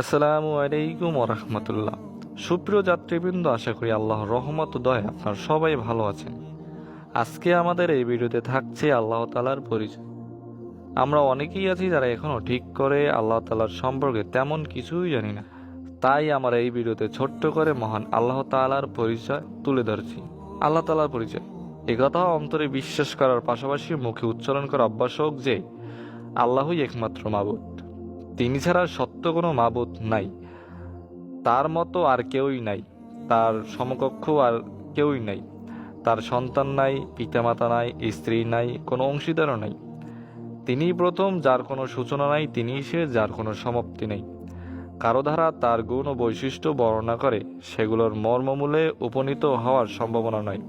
আসসালামু আলাইকুম রহমতুল্লাহ সুপ্রিয় যাত্রীবৃন্দ, আশা করি আল্লাহর রহমত দয় আপনার সবাই ভালো আছেন। আজকে আমাদের এই ভিডিওতে থাকছে আল্লাহ তালার পরিচয়। আমরা অনেকেই আছি যারা এখনও ঠিক করে আল্লাহ তালার সম্পর্কে তেমন কিছুই জানি না। তাই আমরা এই ভিডিওতে ছোট্ট করে মহান আল্লাহ তালার পরিচয় তুলে ধরছি। আল্লাহ তালার পরিচয়। একথা অন্তরে বিশ্বাস করার পাশাপাশি মুখে উচ্চারণ করা অভ্যাস হোক যে, আল্লাহই একমাত্র মাবুদ। তিনি ছাড়া সত্য কোনো মাবুদ নাই। তার মতো আর কেউই নাই। তার সমকক্ষ আর কেউই নাই। তার সন্তান নাই, পিতামাতা নাই, স্ত্রী নাই, কোনো অংশীদারও নাই। তিনিই প্রথম, যার কোনো সূচনা নাই, তিনিই সে, যার কোনো সমাপ্তি নেই। কারও ধারা তার গুণ ও বৈশিষ্ট্য বর্ণনা করে, সেগুলোর মর্মমূলে উপনীত হওয়ার সম্ভাবনা নয়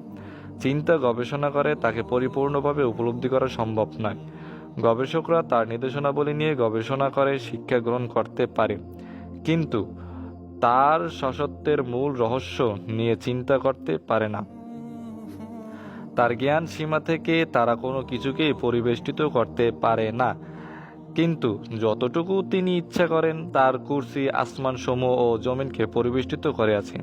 চিন্তা গবেষণা করে, তাকে পরিপূর্ণভাবে উপলব্ধি করা সম্ভব নয়। গবেষকরা তার নির্দেশনাবলী নিয়ে গবেষণা করে, শিক্ষা গ্রহণ করতে পারে। কিন্তু তার সসত্বের মূল রহস্য নিয়ে চিন্তা করতে পারে না। তার জ্ঞান সীমা থেকে তারা কোনো কিছুকেই পরিবেষ্টিত করতে পারে না। কিন্তু যতটুকু তিনি ইচ্ছা করেন, তার কুর্সি আসমান সমূহ ও জমিনকে পরিবেষ্টিত করে আছে।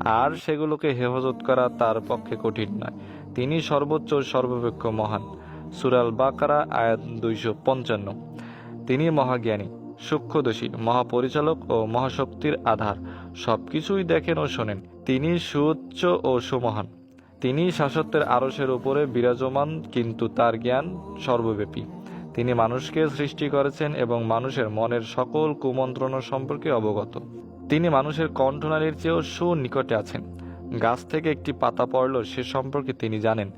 আর সেগুলোকে হেফাজত করা তার পক্ষে কঠিন নয়। তিনি সর্বোচ্চ, সর্বাপেক্ষ মহান। সুরাল বাকারা, আয়াত দুইশো পঞ্চান্ন। তিনি মহাজ্ঞানী সূক্ষ্মদোষী মহাপরিচালক ও মহাশক্তির আধার। সব কিছুই দেখেন ও শোনেন। তিনি সুউচ্চ ও সুমহান। তিনি শাসত্বের আরসের উপরে বিরাজমান, কিন্তু তার জ্ঞান সর্বব্যাপী। তিনি মানুষকে সৃষ্টি করেছেন এবং মানুষের মনের সকল কুমন্ত্রণা সম্পর্কে অবগত। তিনি মানুষের কণ্ঠনালীর চেয়েও সুনিকটে আছেন। গাছ থেকে একটি পাতা পড়ল সে সম্পর্কে তিনি জানেন।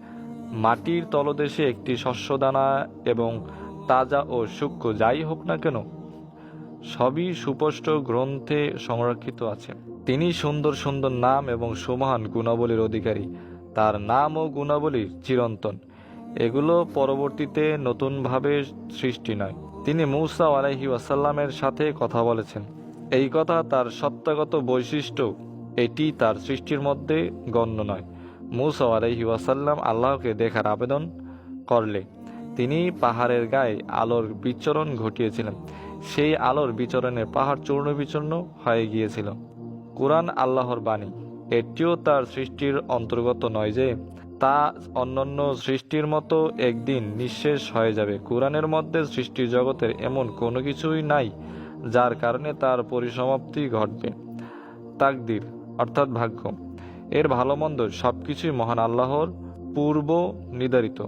মাটির তলদেশে একটি শস্যদানা এবং তাজা ও সূক্ষ্ম, যাই হোক না কেন, সবই সুপষ্ট গ্রন্থে সংরক্ষিত আছে। তিনি সুন্দর সুন্দর নাম এবং সুমহান গুণাবলীর অধিকারী। তার নাম ও গুণাবলী চিরন্তন। এগুলো পরবর্তীতে নতুনভাবে সৃষ্টি নয়। তিনি মৌসা আলাইহি ওয়াসাল্লামের সাথে কথা বলেছেন। এই কথা তার সত্তাগত বৈশিষ্ট্য, এটি তার সৃষ্টির মধ্যে গণ্য নয়। মুসা ওয়াসাল্লাম আল্লাহকে দেখার আবেদন করলে তিনি পাহাড়ের গায়ে আলোর বিচরণ ঘটিয়েছিলেন। সেই আলোর বিচরণে পাহাড় চূর্ণ বিচূর্ণ হয়ে গিয়েছিল। কোরআন আল্লাহর বাণী। এটিও তার সৃষ্টির অন্তর্গত নয় যে তা অন্যান্য সৃষ্টির মতো একদিন নিঃশেষ হয়ে যাবে। কোরআনের মধ্যে সৃষ্টি জগতের এমন কোনো কিছুই নাই, যার কারণে তার পরিসমাপ্তি ঘটবে। তাকদির, অর্থাৎ ভাগ্য। এর ভালো মন্দ সব কিছুই মহান আল্লাহর পূর্ব নির্ধারিত।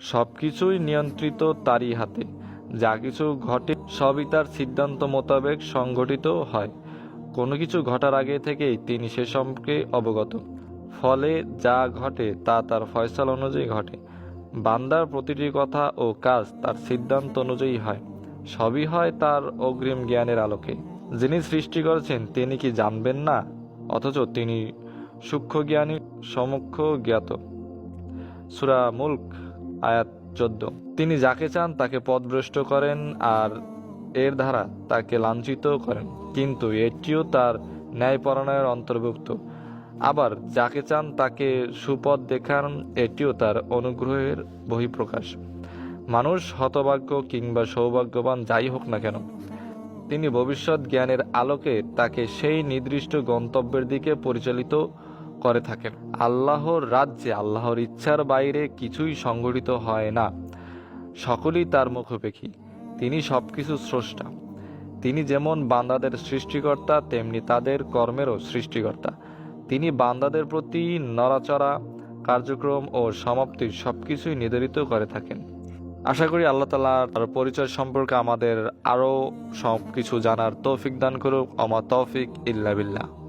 সব কিছুই নিয়ন্ত্রিত তারই হাতে। যা কিছু ঘটে সবই তার সিদ্ধান্ত মোতাবেক সংঘটিত হয়। কোনো কিছু ঘটার আগে থেকেই তিনি সে সম্পর্কে অবগত। ফলে যা ঘটে তা তার ফয়সাল অনুযায়ী ঘটে। বান্দার প্রতিটি কথা ও কাজ তার সিদ্ধান্ত অনুযায়ী হয়। সবই হয় তার অগ্রিম জ্ঞানের আলোকে। যিনি সৃষ্টি করেছেন, তিনি কি জানবেন না? অথচ তিনি সূক্ষ্ম জ্ঞানী সমক্ষ জ্ঞাত। সুরা মুল্ক, আয়াত চোদ্দ। তিনি যাকে চান তাকে পথভ্রষ্ট করেন আর এর দ্বারা তাকে লাঞ্ছিত করেন। কিন্তু এটিও তার ন্যায়পরায়ণের অন্তর্ভুক্ত। আবার যাকে চান তাকে সুপথ দেখান, এটিও তার অনুগ্রহের বহিঃপ্রকাশ। মানুষ হতভাগ্য কিংবা সৌভাগ্যবান যাই হোক না কেন তিনি ভবিষ্যৎ জ্ঞানের আলোকে তাকে সেই নির্দিষ্ট গন্তব্যের দিকে পরিচালিত করে থাকেন। আল্লাহর রাজ্যে, আল্লাহর ইচ্ছার বাইরে কিছুই সংগঠিত হয় না। সকলেই তার মুখোপেক্ষী। তিনি সবকিছু স্রষ্টা। তিনি যেমন বান্দাদের সৃষ্টিকর্তা, তেমনি তাদের কর্মেরও সৃষ্টিকর্তা। তিনি বান্দাদের প্রতি নড়াচড়া, কার্যক্রম ও সমাপ্তির সবকিছুই নির্ধারিত করে থাকেন। আশা করি আল্লাহ তালা তার পরিচয় সম্পর্কে আমাদের আরও সব কিছু জানার তৌফিক দান করুক অমা তৌফিক ইল্লা বিল্লাহ।